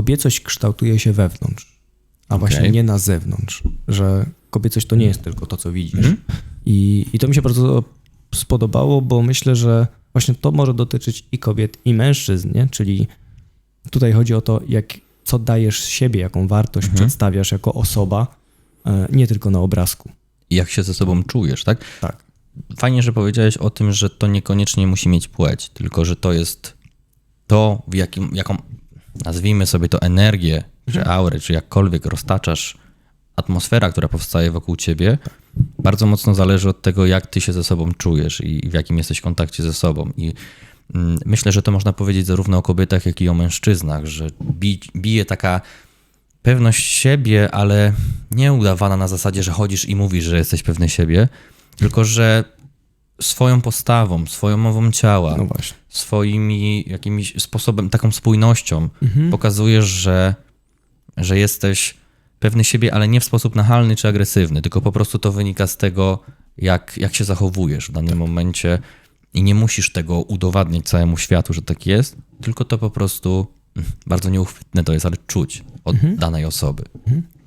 kobiecość kształtuje się wewnątrz, a właśnie Okej. nie na zewnątrz. Że kobiecość to nie jest tylko to, co widzisz. Mhm. I, I to mi się bardzo spodobało, bo myślę, że właśnie to może dotyczyć i kobiet, i mężczyzn, nie? Czyli tutaj chodzi o to, jak, co dajesz z siebie, jaką wartość Mhm. przedstawiasz jako osoba, e, nie tylko na obrazku. I jak się ze sobą czujesz, tak? Tak. Fajnie, że powiedziałeś o tym, że to niekoniecznie musi mieć płeć, tylko że to jest to, w jakim, jaką, nazwijmy sobie to energię, czy aurę, czy jakkolwiek roztaczasz, atmosfera, która powstaje wokół ciebie, bardzo mocno zależy od tego, jak ty się ze sobą czujesz i w jakim jesteś kontakcie ze sobą. I mm, myślę, że to można powiedzieć zarówno o kobietach, jak i o mężczyznach, że bi, bije taka pewność siebie, ale nie udawana na zasadzie, że chodzisz i mówisz, że jesteś pewny siebie, tylko że swoją postawą, swoją mową ciała, No swoimi jakimś sposobem, taką spójnością pokazujesz, że, że jesteś pewny siebie, ale nie w sposób nachalny czy agresywny, tylko po prostu to wynika z tego, jak, jak się zachowujesz w danym momencie i nie musisz tego udowadniać całemu światu, że tak jest, tylko to po prostu mm, bardzo nieuchwytne to jest, ale czuć od danej osoby.